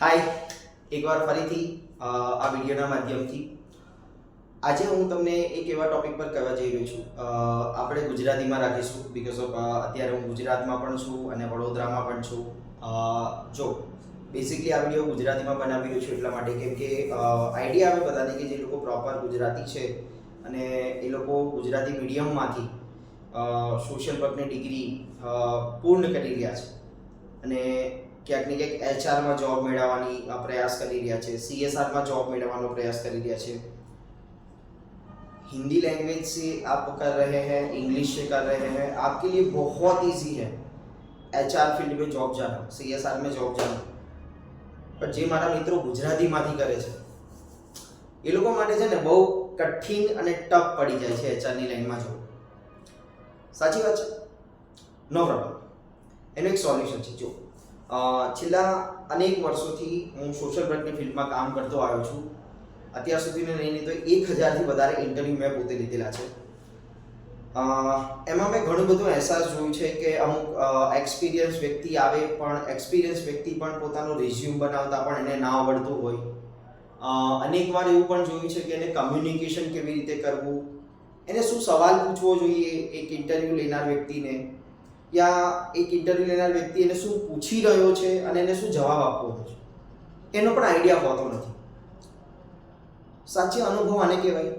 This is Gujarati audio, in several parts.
હાય એકવાર ફરીથી આ વિડીયોના માધ્યમથી. આજે હું તમને એક એવા ટોપિક પર કહેવા જઈ રહ્યો છું. આપણે ગુજરાતીમાં રાખીશું બિકોઝ ઓફ અત્યારે હું ગુજરાતમાં પણ છું અને વડોદરામાં પણ છું. જો બેસિકલી આ વીડિયો ગુજરાતીમાં બનાવી રહ્યો છું એટલા માટે કેમ કે આઈડિયા આવે બધાને કે જે લોકો પ્રોપર ગુજરાતી છે અને એ લોકો ગુજરાતી મીડિયમમાંથી સોશિયલ વર્કની ડિગ્રી પૂર્ણ કરી રહ્યા છે. અને ક્યાંક ને ક્યાંક એચઆરમાં જોબ મેળવવાની અ, પ્રયાસ કરી રહ્યા છે सीएसआर જોબ મેળવવાનો પ્રયાસ કરી રહ્યા છે हिंदी लैंग्वेज से आप कर रहे हैं इंग्लिश से कर रहे हैं आपके लिए बहुत इजी है एच आर फील्ड में जॉब जाना सी एस आर में जॉब जाना પણ જે મારા મિત્રો ગુજરાતીમાંથી કરે છે એ લોકો માટે છે ને બહુ કઠિન અને ટફ પડી જાય છે એચઆરની લાઈનમાં જવું સાચી વાત છે નો પ્રોબ્લેમ એનું એક સોલ્યુશન છે જો અ, છેલ્લા અનેક વર્ષોથી હું સોશિયલ વર્કની ફિલ્ડમાં કામ કરતો આવ્યો છું. અત્યાર સુધીને નહીં તો એક હજારથી વધારે ઇન્ટરવ્યૂ મેં પોતે લીધેલા છે. એમાં મેં ઘણું બધું અહેસાસ જોયું છે કે અમુક એક્સપિરિયન્સ વ્યક્તિ આવે પણ એક્સપિરિયન્સ વ્યક્તિ પણ પોતાનું રિઝ્યુમ બનાવતા પણ એને ના આવડતું હોય. અનેક વાર એવું પણ જોયું છે કે એને કમ્યુનિકેશન કેવી રીતે કરવું? એને શું સવાલ પૂછવો જોઈએ એક ઇન્ટરવ્યૂ લેનાર વ્યક્તિને? યા એક ઇન્ટરવ્યૂ લેનાર વ્યક્તિ એને શું પૂછી રહ્યો છે અને એને શું જવાબ આપવો છે? એનો પણ આઈડિયા હોતો નથી. સાચે અનુભવ આને કહેવાય?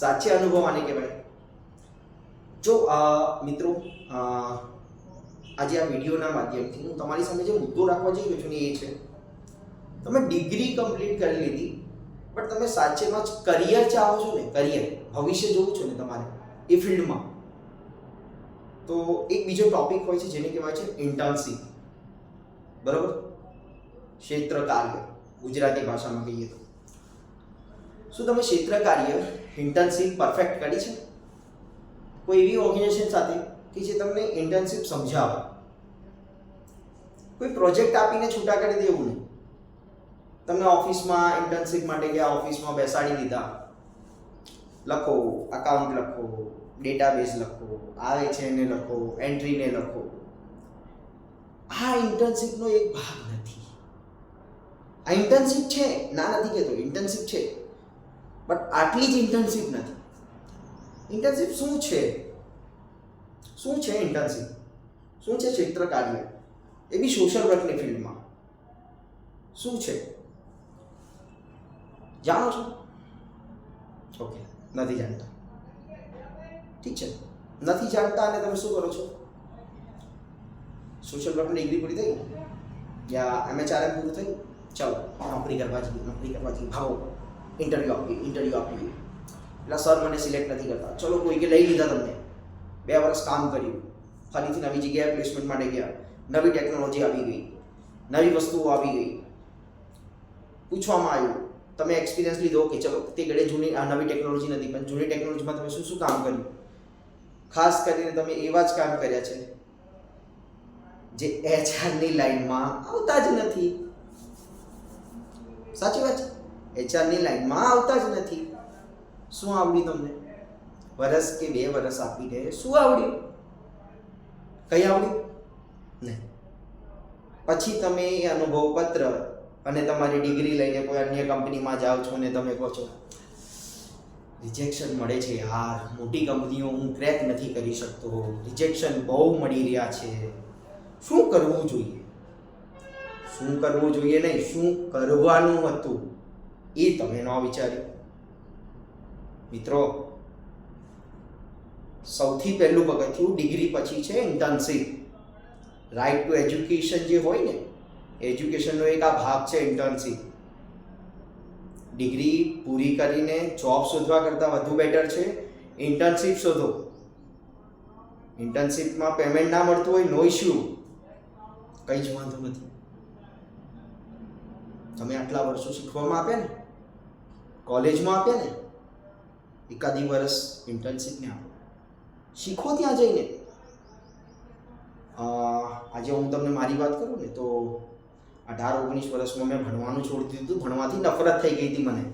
સાચે અનુભવ આને કહેવાય? જો મિત્રો આજે આ વિડીયોના માધ્યમથી હું તમારી સામે જે મુદ્દો રાખવા જઈ રહ્યો છું ને એ છે, તમે ડિગ્રી કમ્પ્લીટ કરી લીધી બટ તમે સાચેમાં જ કરિયર ચાહો છો ને કરિયર ભવિષ્ય જોવું છો ને તમારે, એ ફિલ્ડમાં તો એક બીજો ટોપિક હોય છે જેને કહેવાય છે ઇન્ટર્નશીપ બરોબર? ક્ષેત્ર કાર્ય, ગુજરાતી ભાષામાં કહીએ તો. શું તમે ક્ષેત્ર કાર્ય ઇન્ટર્નશીપ પરફેક્ટ કરી છે? કોઈ એવી ઓર્ગેનાઇઝેશન સાથે કે જે તમને ઇન્ટર્નશીપ સમજાવે? કોઈ પ્રોજેક્ટ આપીને છૂટા કરી દેવું નહીં. તમને ઓફિસમાં ઇન્ટર્નશીપ માટે ગયા ઓફિસમાં બેસાડી દીધા. લખો અકાઉન્ટ લખો ડેટાબેઝ લખો, આવે છે એને લખો એન્ટ્રીને લખો. આ ઇન્ટર્નશીપનો એક ભાગ નથી. આ ઇન્ટર્નશીપ છે, ના નથી કહેતો ઇન્ટર્નશીપ છે. બટ આટલી જ ઇન્ટર્નશીપ નથી. ઇન્ટર્નશીપ શું છે? શું છે ઇન્ટર્નશીપ શું છે ક્ષેત્ર કાર્ય? એ બી સોશિયલ વર્કની ફિલ્ડમાં શું છે? જાણો છો? ઓકે નથી જાણતા. ઠીક છે. નથી જાણતા અને તમે શું કરો છો? સોશિયલ વર્કની ડિગ્રી પૂરી થઈ? યા એમએચઆરએમ પૂરું થયું ચાલો, નોકરી કરવા જઈએ, નોકરી કરવા જઈએ. ભાવો ઇન્ટરવ્યૂ આપીએ ઇન્ટરવ્યૂ આપીએ. એટલે સર મને સિલેક્ટ નથી કરતા. ચલો કોઈ કે લઈ લીધા તમને. બે વર્ષ કામ કર્યું. ફરીથી નવી જગ્યાએ પ્લેસમેન્ટ માટે ગયા. નવી ટેકનોલોજી આવી ગઈ. નવી વસ્તુઓ આવી ગઈ. પૂછવામાં આવ્યું. તમે એક્સપિરિયન્સ લીધો કે ચલો તે ઘડે જૂની, આ નવી ટેકનોલોજી નથી, પણ જૂની ટેકનોલોજીમાં તમે શું શું કામ કર્યું? ખાસ કરીને તમે એવા જ કામ કર્યા છે જે એચઆરની લાઈનમાં આવતા જ નથી. સાચી વાત છે? એચઆરની લાઈનમાં આવતા જ નથી. શું આવડ્યું તમને? વરસ કે બે વરસ આપીને શું આવડ્યું કઈ આવડ્યું નહીં. પછી તમે એ અનુભવ પત્ર અને તમારી ડિગ્રી લઈને કોઈ અન્ય કંપનીમાં જાઓ છો ને તમે કહો છો રિજેક્શન મળે છે યાર, મોટી કંપનીઓ હું ક્રેક નથી કરી શકતો રિજેક્શન બહુ મળી રહ્યા છે. શું કરવું જોઈએ? શું કરવું જોઈએ નહીં, શું કરવાનું હતું? એ તમે ન વિચાર્યું. મિત્રો, સૌથી પહેલું પગથિયું ડિગ્રી પછી છે ઇન્ટર્નશીપ રાઇટ ટુ એજ્યુકેશન જે હોય ને એજ્યુકેશનનો એક આ ભાગ છે ઇન્ટર્નશીપ ડિગ્રી પૂરી કરીને જોબ શોધવા કરતાં વધુ બેટર છે. ઇન્ટર્નશીપ શોધો. ઇન્ટર્નશીપમાં પેમેન્ટ ના મળતું હોય નો ઇશ્યુ કંઈ જ વાંધો નથી. તમે આટલા વર્ષો શીખવામાં આપ્યા ને? કોલેજમાં આપ્યા ને? એકાદી વર્ષ ઇન્ટર્નશીપને આપો. શીખો ત્યાં જઈને. આજે હું તમને મારી વાત કરું ને તો અઢાર, ઓગણીસ વર્ષમાં મેં ભણવાનું છોડી દીધું. ભણવાથી નફરત થઈ ગઈ હતી મને.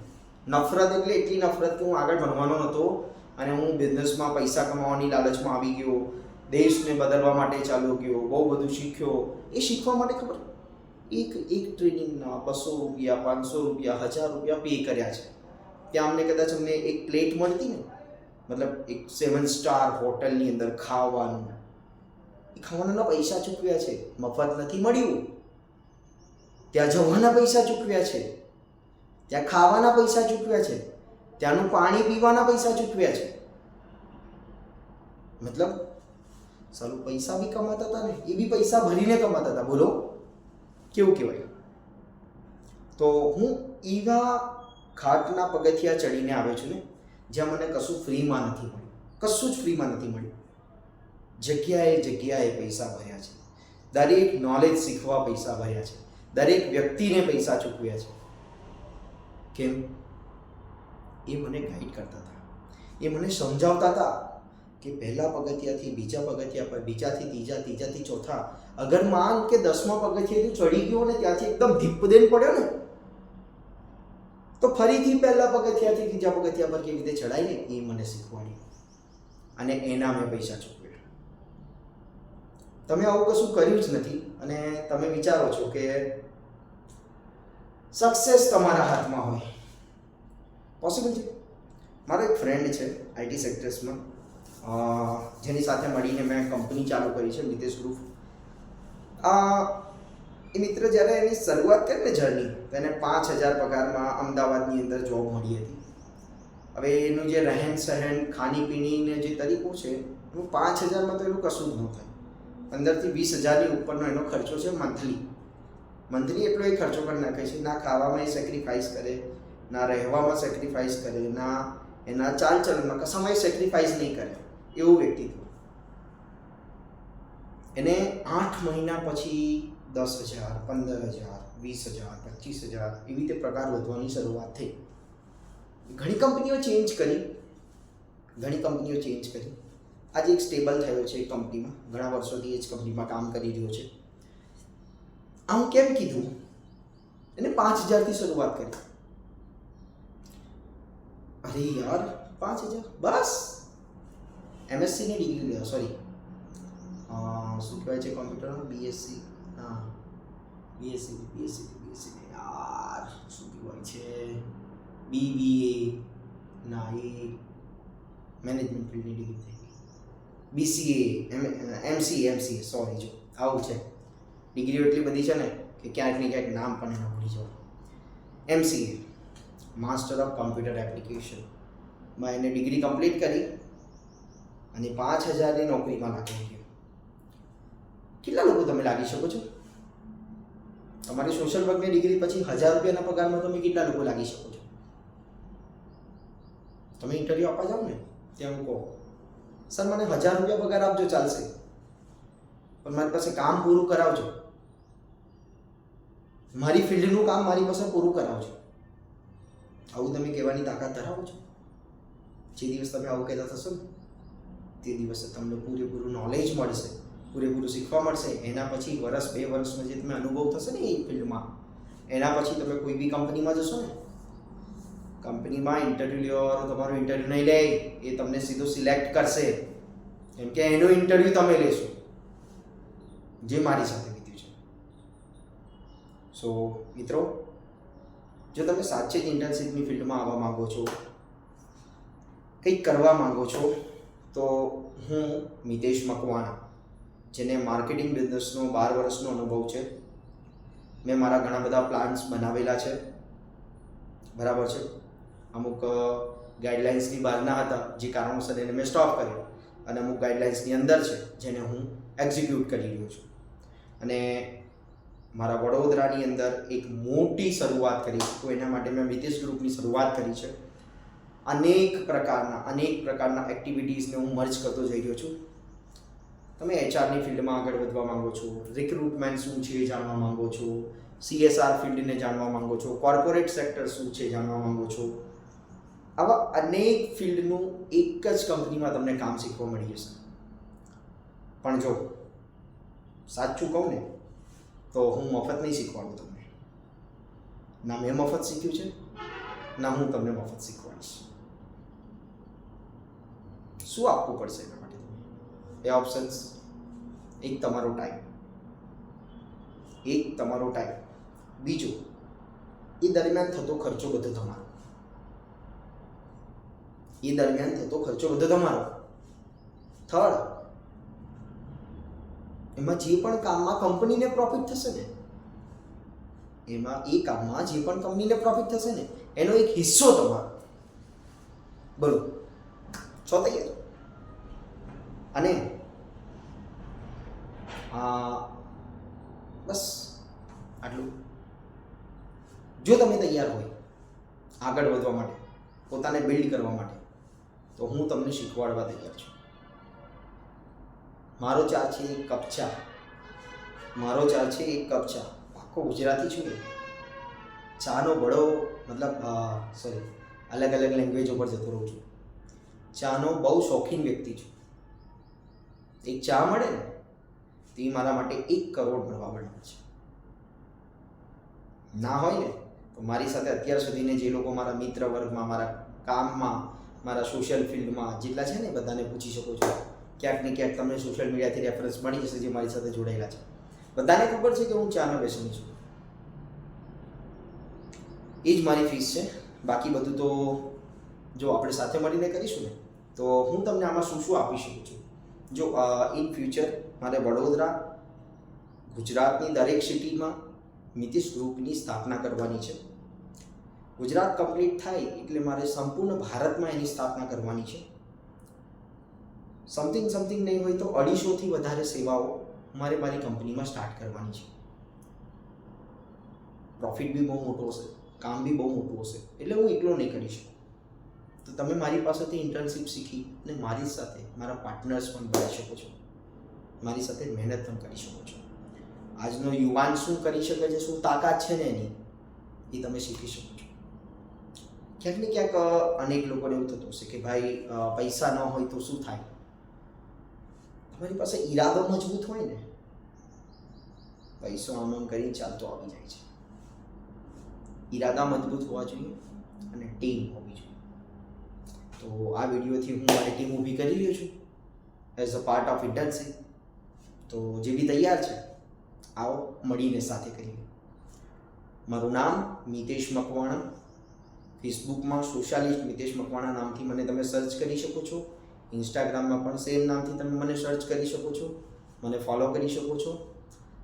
નફરત એટલે એટલી નફરત કે હું આગળ ભણવાનો નહોતો અને હું બિઝનેસમાં પૈસા કમાવાની લાલચમાં આવી ગયો. દેશને બદલવા માટે ચાલુ ગયો. બહુ બધું શીખ્યો. એ શીખવા માટે ખબર? એક એક ટ્રેનિંગના બસો રૂપિયા, પાંચસો રૂપિયા, હજાર રૂપિયા પે કર્યા છે. ત્યાં અમને કદાચ અમને એક પ્લેટ મળતી ને, મતલબ એક સેવન સ્ટાર હોટલની અંદર ખાવાનું. એ ખાવાના પૈસા ચૂકવ્યા છે. મફત નથી મળ્યું. ત્યાં જવાના પૈસા ચૂકવ્યા છે. ત્યાં ખાવાના પૈસા ચૂકવ્યા છે. ત્યાંનું પાણી પીવાના પૈસા ચૂકવ્યા છે. મતલબ સારું પૈસા બી કમાતા હતા ને, એ બી પૈસા ભરીને કમાતા હતા બોલો, કેવું કહેવાય? તો હું એવા ખાટના પગથિયા ચડીને આવ્યો છું ને, જ્યાં મને કશું ફ્રીમાં નથી મળ્યું. કશું જ ફ્રીમાં નથી મળ્યું. જગ્યાએ જગ્યાએ પૈસા ભર્યા છે. દરેક નોલેજ શીખવા પૈસા ભર્યા છે. દરેક વ્યક્તિને પૈસા ચૂકવ્યા છે. કેમ? એ મને ગાઈડ કરતા હતા. એ મને સમજાવતા હતા કે પહેલા પગથિયાથી બીજા પગથિયા પર, બીજાથી ત્રીજા, ત્રીજાથી ચોથા, અગર માન કે દસમા પગથિયાથી ચડી ગયો ને ત્યાંથી એકદમ ધીપદેન પડ્યો ને, તો ફરીથી પહેલા પગથિયાથી ત્રીજા પગથિયા પર કેવી રીતે ચડાય ને, એ મને શીખવાડ્યું અને એના મેં પૈસા ચૂકવ્યા. તમે આવું કશું કર્યું જ નથી. અને તમે વિચારો છો કે સક્સેસ તમારા હાથમાં હોય. પોસિબલ છે? મારો એક ફ્રેન્ડ છે આઈટી સેક્ટર્સમાં જેની સાથે મળીને મેં કંપની ચાલુ કરી છે મિતેશ ગ્રુપ આ એ મિત્ર જ્યારે એની શરૂઆત કરી ને જર્ની તેને પાંચ હજાર પગારમાં અમદાવાદની અંદર જોબ મળી હતી. હવે એનું જે રહેન સહેન, ખાણીપીણીને જે તરીકો છે, એનું પાંચ હજારમાં તો એનું કશું જ ન થાય પંદરથી વીસ હજારની ઉપરનો એનો ખર્ચો છે મંથલી મંથલી એટલો એ ખર્ચો પણ નાખે છે ના ખાવામાં એ સેક્રિફાઈસ કરે, ના રહેવામાં સેક્રિફાઈસ કરે, ના એના ચાલ ચલનમાં કશામાં એ સેક્રિફાઈસ નહીં કરે. એવું વ્યક્તિત્વ એને આઠ મહિના પછી દસ હજાર, પંદર હજાર, વીસ હજાર, પચીસ હજાર એવી રીતે પગાર વધવાની શરૂઆત થઈ. ઘણી કંપનીઓ ચેન્જ કરી. ઘણી કંપનીઓ ચેન્જ કરી. આજે એક સ્ટેબલ થયો છે એ કંપનીમાં ઘણા વર્ષોથી એ જ કંપનીમાં કામ કરી રહ્યો છે. આમ કેમ કીધું? એને પાંચ હજારથી શરૂઆત કરી. અરે યાર, પાંચ હજાર? બસ. એમએસસીની ડિગ્રી લે સોરી શું કહેવાય છે કોમ્પ્યુટરમાં બીએસસી હા. બીએસસી બીએસસી બીએસસી યાર, શું કહેવાય છે? બીબીએ ના, એ મેનેજમેન્ટ ફિલ્ડની ડિગ્રી થઈ ગઈ. બીસીએ એમ એમસીએ એમસીએ સોરી જો, આવું છે. ડિગ્રીઓ એટલી બધી છે ને કે ક્યાંક ને ક્યાંક નામ પણ એના ભૂલી જવાનું એમસીએ માસ્ટર ઓફ કમ્પ્યુટર એપ્લિકેશનમાં એને ડિગ્રી કમ્પ્લીટ કરી અને પાંચ હજારની નોકરીમાં લાગી ગયો. કેટલા લોકો તમે લાગી શકો છો? તમારી સોશિયલ વર્કની ડિગ્રી પછી હજાર રૂપિયાના પગારમાં તમે કેટલા લોકો લાગી શકો છો? તમે ઇન્ટરવ્યૂ આપવા જાઓ ને, ત્યાં હું કહો. સર, મને હજાર રૂપિયા પગાર આપજો, ચાલશે. પણ મારી પાસે કામ પૂરું કરાવજો. મારી ફિલ્ડનું કામ મારી પાસે પૂરું કરાવજો. આવું તમે કહેવાની તાકાત ધરાવો છો? જે દિવસ તમે આવું કહેતા થશો ને, તે દિવસે તમને પૂરેપૂરું નોલેજ મળશે, પૂરેપૂરું શીખવા મળશે. એના પછી વર્ષ બે વર્ષનો જે તમે અનુભવ થશે ને એ ફિલ્ડમાં, એના પછી તમે કોઈ બી કંપનીમાં જશો ને કંપનીમાં ઇન્ટરવ્યૂ લેવાનો તમારું ઇન્ટરવ્યૂ નહીં લે, એ તમને સીધું સિલેક્ટ કરશે. કેમ કે એનું ઇન્ટરવ્યૂ તમે લેશો, જે મારી સાથે વીત્યું છે. સો મિત્રો, જો તમે સાચે જ ઇન્ટર્નશીપની ફિલ્ડમાં આવવા માંગો છો, કંઈક કરવા માંગો છો, તો હું મિતેશ મકવાણા, જેને માર્કેટિંગ બિઝનેસનો બાર વર્ષનો અનુભવ છે. મેં મારા ઘણા બધા પ્લાન્સ બનાવેલા છે. બરાબર છે? અમુક ગાઈડલાઇન્સની બહારના હતા, જે કારણોસર એને મેં સ્ટોપ કર્યો. અને અમુક ગાઈડલાઇન્સની અંદર છે, જેને હું એક્ઝિક્યુટ કરી રહ્યો છું. અને મારા વડોદરાની અંદર એક મોટી શરૂઆત કરી, તો એના માટે મેં મિતેશ ગ્રુપની શરૂઆત કરી છે. અનેક પ્રકારના અનેક પ્રકારના એક્ટિવિટીઝને હું મર્જ કરતો જઈ રહ્યો છું. તમે એચઆરની ફિલ્ડમાં આગળ વધવા માંગો છો રિક્રુટમેન્ટ શું છે એ જાણવા માંગો છો સીએસઆર ફિલ્ડને જાણવા માંગો છો કોર્પોરેટ સેક્ટર શું છે જાણવા માંગો છો આવા અનેક ફિલ્ડનું એક જ કંપનીમાં તમને કામ શીખવા મળી જશે. પણ જો, સાચું કહું ને, તો હું મફત નહીં શીખવાડું તમને. ના, મેં મફત શીખ્યું છે, ના, હું તમને મફત શીખવાડીશ. શું આપવું પડશે એના માટે એ ઓપ્શન્સ એક તમારો ટાઈમ એક તમારો ટાઈમ બીજો, એ દરમિયાન થતો ખર્ચો બધો તમારો. એ દરમિયાન થતો ખર્ચો બધો તમારો. થર્ડ એમાં જે પણ કામમાં કંપનીને પ્રોફિટ થશે ને, એમાં એ કામમાં જે પણ કંપનીને પ્રોફિટ થશે ને, એનો એક હિસ્સો તમારો. બોલો. છો તૈયાર અને બસ આટલું. જો તમે તૈયાર હોય આગળ વધવા માટે, પોતાને બિલ્ડ કરવા માટે તો હું તમને શીખવાડવા તૈયાર છું. મારો ચા છે એક કપ ચા. મારો ચા છે એક કપ ચા. આખો ગુજરાતી છું ને. ચાનો બડો મતલબ સોરી અલગ અલગ લેંગ્વેજ ઉપર જતો રહું છું. ચાનો બહુ શોખીન વ્યક્તિ છું. એક ચા મળે ને, તો મારા માટે એક કરોડ ભરવા બરાબર છે. ના હોય ને, તો મારી સાથે અત્યાર સુધીને જે લોકો મારા મિત્ર વર્ગમાં, મારા કામમાં મારા સોશિયલ ફિલ્ડમાં જેટલા છે ને બધાને પૂછી શકો છો. ક્યાંક ને ક્યાંક તમને સોશિયલ મીડિયાથી રેફરન્સ મળી જશે જે મારી સાથે જોડાયેલા છે. બધાને ખબર છે કે હું ચાનો વ્યસની છું. એ જ મારી ફીસ છે. બાકી બધું તો જો આપણે સાથે મળીને કરીશું ને, તો હું તમને આમાં શું શું આપી શકું છું? જો ઇન ફ્યુચર મારે વડોદરા, ગુજરાતની દરેક સિટીમાં મિતિશ ગ્રુપની સ્થાપના કરવાની છે. ગુજરાત કમ્પ્લીટ થાય એટલે મારે સંપૂર્ણ ભારતમાં એની સ્થાપના કરવાની છે. સમથિંગ સમથિંગ નહીં હોય તો અઢીસોથી વધારે સેવાઓ મારે મારી કંપનીમાં સ્ટાર્ટ કરવાની છે. પ્રોફિટ બી બહુ મોટો હશે, કામ બી બહુ મોટું હશે, એટલે હું એકલો નહીં કરી શકું. તો તમે મારી પાસેથી ઇન્ટર્નશીપ શીખી અને મારી સાથે મારા પાર્ટનર્સ પણ બની શકો છો. મારી સાથે મહેનત પણ કરી શકો છો. આજનો યુવાન શું કરી શકે છે, શું તાકાત છે ને એની, એ તમે શીખી શકો છો. ક્યાંક ને ક્યાંક અનેક લોકોને એવું થતું હશે કે ભાઈ પૈસા ન હોય તો શું થાય? તમારી પાસે ઈરાદો મજબૂત હોય ને, પૈસો આમ આમ કરીને ચાલતો આવી જાય છે. ઈરાદા મજબૂત હોવા જોઈએ અને ટીમ હોવી જોઈએ. તો આ વિડીયોથી હું મારી ટીમ ઊભી કરી રહ્યો છું. As a part of internship તો જે બી તૈયાર છે, આવો મળીને સાથે કરીએ. મારું નામ મિતેશ મકવાણા. ફેસબુકમાં સોશિયાલિસ્ટ મિતેશ મકવાણા નામથી મને તમે સર્ચ કરી શકો છો. ઇન્સ્ટાગ્રામમાં પણ સેમ નામથી તમે મને સર્ચ કરી શકો છો. મને ફોલો કરી શકો છો.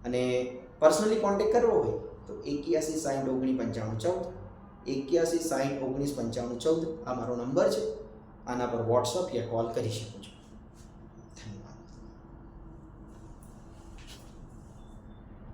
અને પર્સનલી કોન્ટેક્ટ કરવો હોય તો એક્યાસી સાઠ ઓગણીસ પંચાણું ચૌદ. એક્યાસી સાઠ ઓગણીસ પંચાણું ચૌદ આ મારો નંબર છે. આના પર વોટ્સઅપ યા કોલ કરી શકો છો.